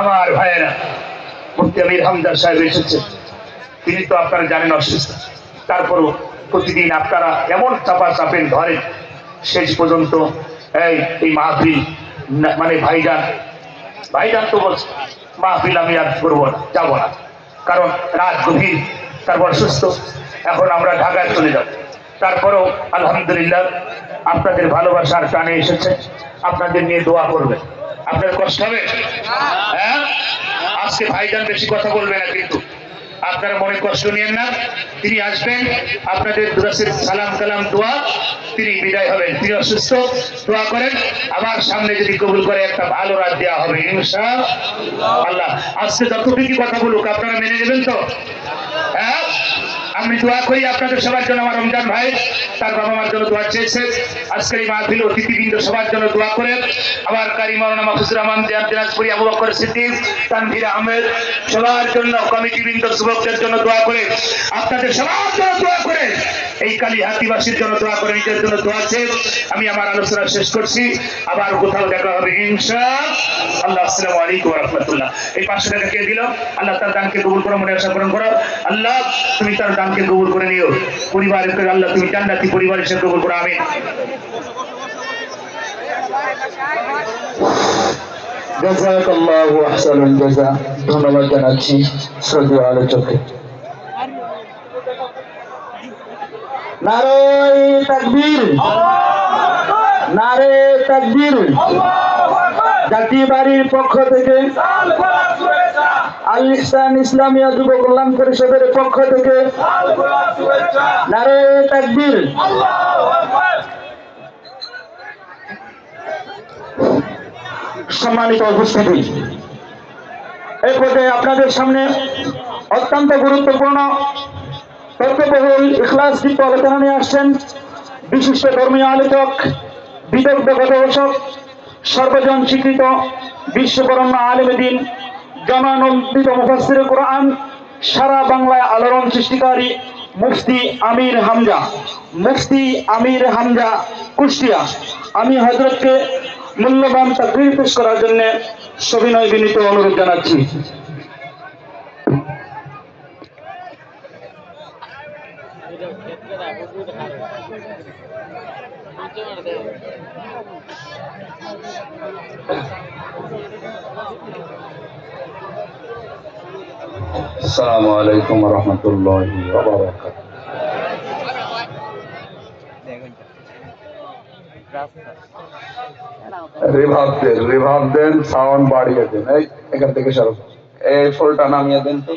আমার ভাইয়েরা, মুফতি আমির হামদার সাহেব এসেছে তিনি তো আপনারা জানেন অসুস্থ। তারপরও প্রতিদিন আপনারা এমন চাপা চাপেন ধরেন শেষ পর্যন্ত এই এই মাহফিল মানে ভাইজান ভাইজান তো বলছে, মাহফিল আমি আর করব না, যাব না। কারণ রাত গভীর, তারপর সুস্থ এখন আমরা ঢাকায় চলে যাব। তারপরেও আলহামদুলিল্লাহ আপনাদের ভালোবাসার টানে এসেছে, আপনাদের নিয়ে দোয়া করবেন। আপনার কষ্ট হবে? হ্যাঁ? আজকে ভাইজান বেশি কথা বলবে না কিন্তু। আপনারা মনে কষ্ট নিয়েন না। তিনি আসবেন। আপনাদের দুরাসের সালাম কালাম দোয়া। তিনি বিদায় হবেন। তিনি অসুস্থ। দোয়া করেন। আমার সামনে যদি কবুল করে একটা ভালো রাত দেওয়া হবে। ইনশা আল্লাহ, আজকে যতটুকু কথা বলুক, আপনারা মেনে নেবেন তো? আমি দোয়া করি আপনাদের সবার জন্য আমার রমজান ভাই, তার বাবা মার জন্য দোয়া চেয়েছে। আজকের এই মাহফিল অতিথিবৃন্দ সবার জন্য দোয়া করেন আমার কারি মাওলানা মাহফুজুর রহমান দেয়ার দিনাজপুরি আবু বকর সিদ্দিক, তানভীর আহমেদ, সবার জন্য কমিটিবৃন্দ, যুবকদের জন্য দোয়া করে। আপনাদের সবার জন্য দোয়া করে। এই কালী হাতিবাসীর জন্য দোয়া করে, নিজের জন্য দোয়া চেয়ে আমি আমার আলোচনা শেষ করছি। আবার কোথাও দেখা হবে, ইনশা আল্লাহ। আসসালামু আলাইকুম রহমতুল্লাহ। এই পাঁচশো টাকা কে দিল? আল্লাহ তার দানকে কবুল করো মনে আশা পূরণ করো। আল্লাহ, তুমি তার দানকে কবুল করে নিও। পরিবারের করে আল্লাহ, তুমি জান্নাতি পরিবার হিসেবে কবুল করো আমি ধন্যবাদ জানাচ্ছি শ্রদ্ধেয় আলোচককে। নারায় তাকবীর। নারে তাকবীর। জাতি বাড়ির পক্ষ থেকে আল ইহসান ইসলামিয়া যুব কল্যাণ পরিষদের পক্ষ থেকে নারে তাকবীর। সম্মানিত উপস্থিতি এই পর্যায়ে আপনাদের সামনে অত্যন্ত গুরুত্বপূর্ণ তথ্যবহুল ইখলাস দীপ্ত আলোচনা নিয়ে আসছেন বিশিষ্ট ধর্মীয় আলোচক বিদগ্ধ গবেষক সর্বজন স্বীকৃত বিশ্ববরণ্য আলেমেদিন জনানন্দিত মুফাসির কোরআন সারা বাংলায় আলোড়ন সৃষ্টিকারী মুফতি আমির হামজা। মুফতি আমির হামজা কুষ্টিয়া। আমি হজরতকে মূল্যবান তাকরির পেশ করার জন্য সবিনয় বিনীত অনুরোধ জানাচ্ছি। السلام عليكم ورحمة الله وبركاته রিভাব দেন রিভাব দেন সাউন্ড বাড়িয়ে দেন এই এখান থেকে সরো এই ফুলটা নামিয়ে দেন তো